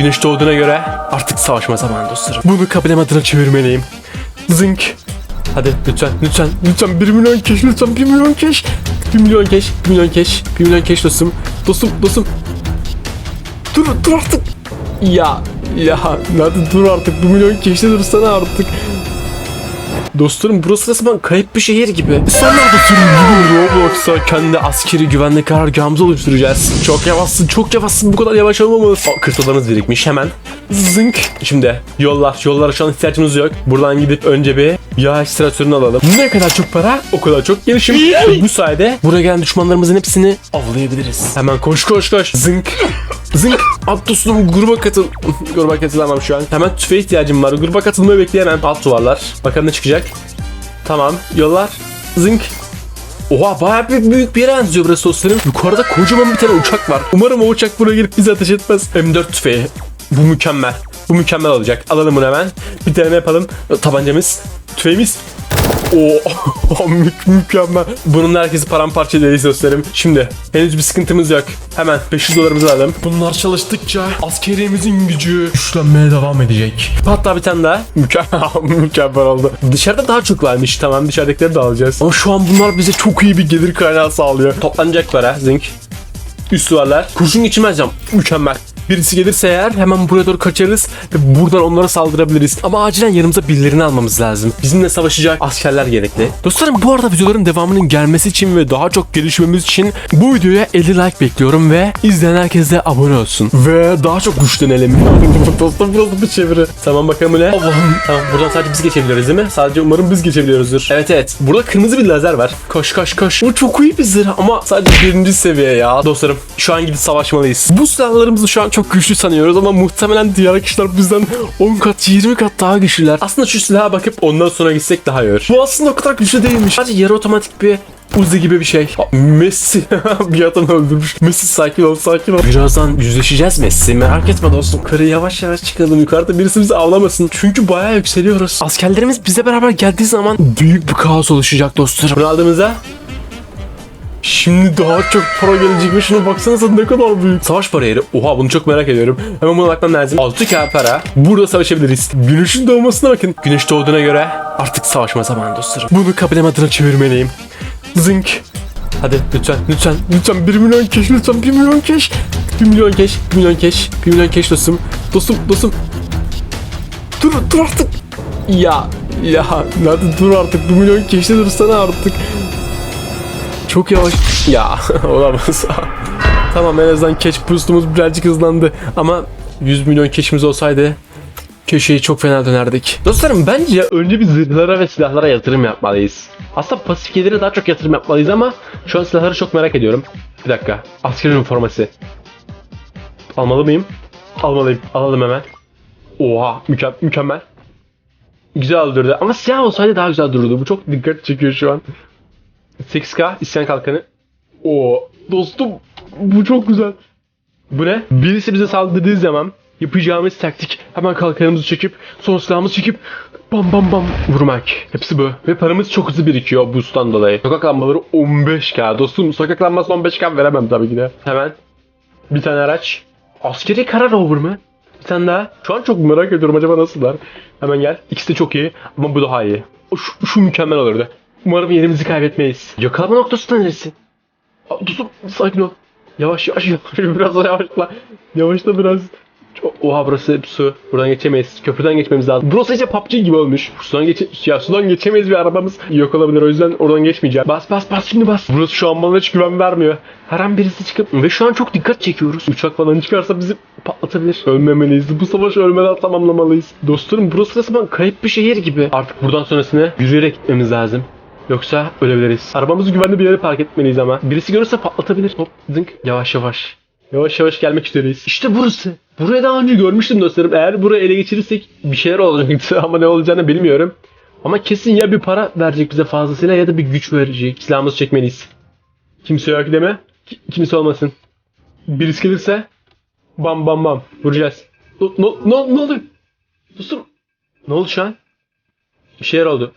Güneş doğduğuna göre artık savaşma zamanı dostlarım. Bunu kabilem adına çevirmeliyim. Zınk. Hadi lütfen lütfen lütfen 1 milyon keş lütfen 1 milyon keş. 1 milyon keş 1 milyon keş 1 milyon keş dostum. Dostum dostum. Dur dur artık. Ya ya hadi dur artık 1 milyon keşte dursana artık. Dostlarım burası resmen kayıp bir şehir gibi. Sen nerede sürüyorsun? Roblox'a kendi askeri güvenlik karargahımızı oluşturacağız. Çok yavaşsın, çok yavaşsın. Bu kadar yavaş olmamalısın. Aa, Kırsalarınız birikmiş hemen. Zınk. Şimdi yollar. Yollara şu an ihtiyacımız yok. Buradan gidip önce bir yağ ekstratörünü alalım. Ne kadar çok para o kadar çok gelişim. Bu sayede buraya gelen düşmanlarımızın hepsini avlayabiliriz. Hemen koş koş koş. Zınk. Zınk. At dostum gruba katıl. gruba katılamam şu an. Hemen tüfeğe ihtiyacım var. Gruba katılmayı bekleyemem. Alt duvarlar. Bakalım ne çıkacak. Tamam. Yollar. Zınk. Oha bayağı bir büyük bir yere benziyor burası dostlarım. Yukarıda kocaman bir tane uçak var. Umarım o uçak buraya gelip bizi ateş etmez. M4 tüfeği. Bu mükemmel. Bu mükemmel olacak. Alalım bunu hemen. Bir tane yapalım. Tabancamız. Tüfeğimiz. Oo, mü- mükemmel. Bunun herkesi paramparça ederiz dostlarım. Şimdi henüz bir sıkıntımız yok. Hemen 500 dolarımızı alalım. Bunlar çalıştıkça askeriyemizin gücü güçlenmeye devam edecek. Hatta bir tane daha. Mükemmel, mükemmel oldu. Dışarıda daha çok varmış. Tamam dışarıdakileri de alacağız. Ama şu an bunlar bize çok iyi bir gelir kaynağı sağlıyor. Toplanacaklar ha zinc. Üst duvarlar. Kurşun geçirmez cam. Mükemmel. Birisi gelirse eğer hemen buraya doğru kaçarız ve buradan onlara saldırabiliriz. Ama acilen yanımıza birilerini almamız lazım. Bizimle savaşacak askerler gerekli. Dostlarım bu arada videoların devamının gelmesi için ve daha çok gelişmemiz için bu videoya 50 like bekliyorum ve izleyen herkes de abone olsun. Ve daha çok güçlenelim. Dostum biraz bir çeviri. Tamam bakalım ne? Allah'ım. Tamam buradan sadece biz geçebiliyoruz değil mi? Sadece umarım biz geçebiliyoruzdur. Evet evet. Burada kırmızı bir lazer var. Koş koş koş. Bu çok iyi bir zırh ama sadece birinci seviye ya. Dostlarım şu an gidip savaşmalıyız. Bu silahlarımızı şu an çok güçlü sanıyoruz ama muhtemelen diğer kişiler bizden 10 kat 20 kat daha güçlüler. Aslında şu silaha bakıp ondan sonra gitsek daha iyi olur. Bu aslında o kadar güçlü değilmiş. Sadece yarı otomatik bir Uzi gibi bir şey. Messi bir adam öldürmüş. Messi sakin ol sakin ol. Birazdan yüzleşeceğiz Messi. Merak etme dostum. Yukarı yavaş yavaş çıkalım. Yukarıda birisi bizi avlamasın. Çünkü bayağı yükseliyoruz. Askerlerimiz bize beraber geldiği zaman büyük bir kaos oluşacak dostlarım. Aldığımızda Şimdi daha çok para gelecek ve şuna baksanıza ne kadar büyük. Savaş bariyeri. Oha bunu çok merak ediyorum. Hemen buna bakmam lazım. 6k para. Burada savaşabiliriz. Güneşin doğmasına bakın. Güneş doğduğuna göre artık savaşma zamanı dostlarım. Bunu kabilem adına çevirmeliyim. Zınk. Hadi lütfen lütfen lütfen 1 milyon keş lütfen 1 milyon keş. 1 milyon keş 1 milyon keş 1 milyon keş dostum. Dostum dostum. Dur dur artık. Ya ya hadi dur artık 1 milyon keşte dursana artık. Çok yavaş. Ya olamaz. tamam en azından keş boostumuz birazcık hızlandı. Ama 100 milyon keşimiz olsaydı köşeyi çok fena dönerdik. Dostlarım bence önce bir zırhlara ve silahlara yatırım yapmalıyız. Aslında pasif gelire daha çok yatırım yapmalıyız ama şu an silahları çok merak ediyorum. Bir dakika. Asker üniforması. Almalı mıyım? Almalıyım. Alalım hemen. Oha müke- mükemmel. Güzel durdu ama siyah olsaydı daha güzel dururdu. Bu çok dikkat çekiyor şu an. 8K isyan kalkanı. O dostum bu çok güzel. Bu ne? Birisi bize saldırdığı zaman yapacağımız taktik hemen kalkanımızı çekip son silahımızı çekip bam bam bam vurmak. Hepsi bu. Ve paramız çok hızlı birikiyor boost'tan dolayı. Sokak lambaları 15k. Dostum sokak lambası 15k veremem tabii ki de. Hemen bir tane araç. Askeri karar over mı? Bir tane daha. Şu an çok merak ediyorum acaba nasıllar. Hemen gel. İkisi de çok iyi ama bu daha iyi. Şu, şu mükemmel olurdu. Umarım yerimizi kaybetmeyiz. Yakalama noktası da neresi? Aa, Dostum sakin ol. Yavaş yavaş yavaş biraz daha yavaşla. Yavaşla biraz. Çok- Oha burası hep su. Buradan geçemeyiz. Köprüden geçmemiz lazım. Burası iyice PUBG gibi olmuş. Sudan geçe ya sudan geçemeyiz bir arabamız yok olabilir. O yüzden oradan geçmeyeceğim. Bas bas bas şimdi bas. Burası şu an bana hiç güven vermiyor. Her an birisi çıkıp ve şu an çok dikkat çekiyoruz. Uçak falan çıkarsa bizi patlatabilir. Ölmemeliyiz. Bu savaşı ölmeden tamamlamalıyız. Dostlarım burası resmen kayıp bir şehir gibi. Artık buradan sonrasını yürüyerek gitmemiz lazım. Yoksa ölebiliriz. Arabamızı güvenli bir yere park etmeliyiz ama. Birisi görürse patlatabilir. Hop zınk. Yavaş yavaş. Yavaş yavaş gelmek üzereyiz. İşte burası. Burayı daha önce görmüştüm dostlarım. Eğer burayı ele geçirirsek bir şeyler olacaktı ama ne olacağını bilmiyorum. Ama kesin ya bir para verecek bize fazlasıyla ya da bir güç verecek. Silahımızı çekmeliyiz. Kimse yok deme. Ki- kimse olmasın. Birisi gelirse bam bam bam vuracağız. Ne, ne, ne, ne oldu? Dostum. Ne oldu şu an? Bir şeyler oldu.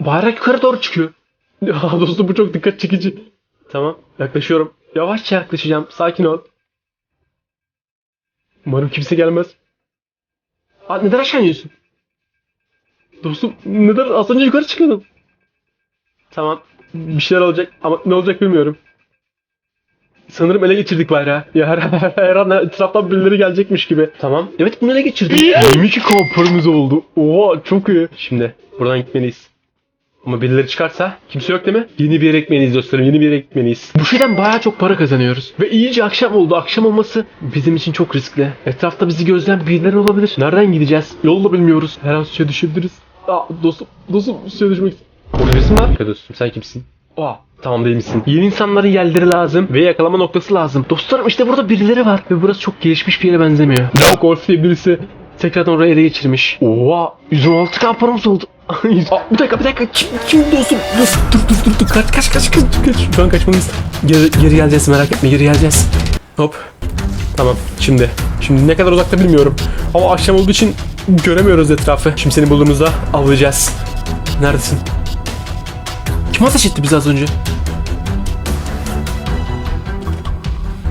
Bayrak yukarı doğru çıkıyor. Ya dostum bu çok dikkat çekici. Tamam yaklaşıyorum. Yavaşça yaklaşacağım. Sakin ol. Umarım kimse gelmez. Aa, neden aşağı iniyorsun? Dostum neden az önce yukarı çıkıyordun? Tamam bir şeyler olacak ama ne olacak bilmiyorum. Sanırım ele geçirdik bayrağı. Ya her, her, her an etraftan birileri gelecekmiş gibi. Tamam. Evet bunu ele geçirdik. 22 kamparımız oldu. Oha çok iyi. Şimdi buradan gitmeliyiz. Ama birileri çıkarsa kimse yok değil mi? Yeni bir yere gitmeliyiz dostlarım. Yeni bir yere gitmeliyiz. Bu şeyden bayağı çok para kazanıyoruz. Ve iyice akşam oldu. Akşam olması bizim için çok riskli. Etrafta bizi gözleyen birileri olabilir. Nereden gideceğiz? Yolu da bilmiyoruz. Her an suya düşebiliriz. Aa dostum, dostum suya düşmek mi var? Ya dostum sen kimsin? Aa tamam değil misin? Yeni insanların yerleri lazım ve yakalama noktası lazım. Dostlarım işte burada birileri var ve burası çok gelişmiş bir yere benzemiyor. Dow Golf diye birisi tekrardan oraya ele geçirmiş. Oha 116 k paramız oldu. Bir dakika bir dakika kim, kim dostum? Dur dur dur dur, dur. kaç kaç kaç kaç kaç. Şu an kaçmalıyız. Geri, geri geleceğiz merak etme geri geleceğiz. Hop. Tamam şimdi. Şimdi ne kadar uzakta bilmiyorum. Ama akşam olduğu için göremiyoruz etrafı. Şimdi seni bulduğumuzda avlayacağız. Neredesin? Kim ateş etti bizi az önce?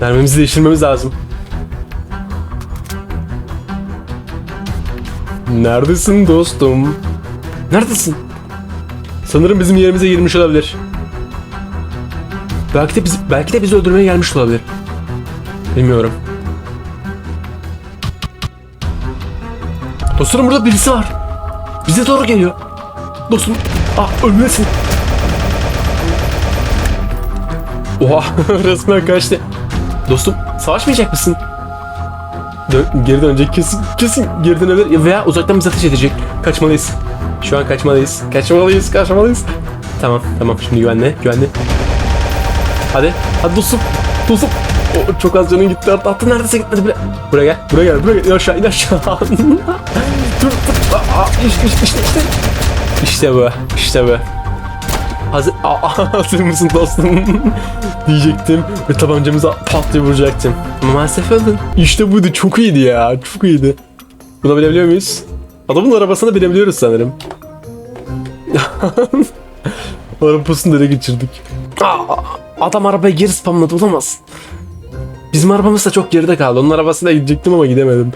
Mermimizi değiştirmemiz lazım. Neredesin dostum? Neredesin? Sanırım bizim yerimize girmiş olabilir. Belki de bizi, belki de bizi öldürmeye gelmiş olabilir. Bilmiyorum. Dostum burada birisi var. Bize doğru geliyor. Dostum, ah ölmesin. Oha resmen kaçtı. Dostum savaşmayacak mısın? Dön, geri dönecek kesin kesin geri dönebilir veya uzaktan bize ateş edecek. Kaçmalıyız. Şu an kaçmalıyız. Kaçmalıyız kaçmalıyız. Tamam tamam şimdi güvenle güvenle. Hadi hadi dostum dostum. O, çok az canın gitti artık attı neredeyse gitmedi bile. Buraya gel buraya gel buraya gel in aşağı in aşağı. dur dur. Aa, işte, işte, işte, işte. Bu işte bu. Hazır, Aa, hazır mısın dostum? Diyecektim ve tabancamıza pat vuracaktım. Maalesef öldün. İşte buydu çok iyiydi ya çok iyiydi. Buna binebiliyor muyuz? Adamın arabasına binebiliyoruz sanırım. Arabasını nereye geçirdik? Aa, adam arabayı geri spamladı olamaz. Bizim arabamız da çok geride kaldı. Onun arabasına gidecektim ama gidemedim.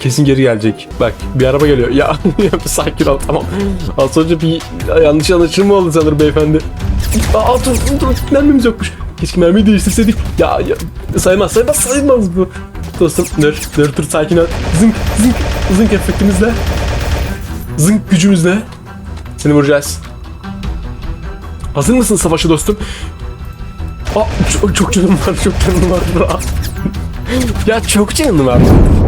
Kesin geri gelecek. Bak bir araba geliyor. Ya sakin ol tamam. Az önce bir yanlış anlaşılma oldu sanırım beyefendi. Aa dur dur mermimiz yokmuş. Keşke mermiyi değiştirseydik. Ya, ya saymaz saymaz saymaz bu. Dostum dur dur dur sakin ol. Zınk zınk zınk efektimizle. Zınk gücümüzle. Seni vuracağız. Hazır mısın savaşı dostum? Aa, çok, çok canım var, çok canım var. Ya çok canım var.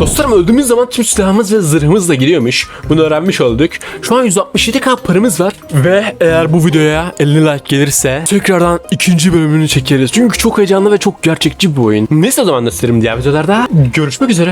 Dostlarım öldüğümüz zaman tüm silahımız ve zırhımız da giriyormuş. Bunu öğrenmiş olduk. Şu an 167k paramız var. Ve eğer bu videoya 50 like gelirse tekrardan ikinci bölümünü çekeriz. Çünkü çok heyecanlı ve çok gerçekçi bir oyun. Neyse o zaman dostlarım diğer videolarda görüşmek üzere.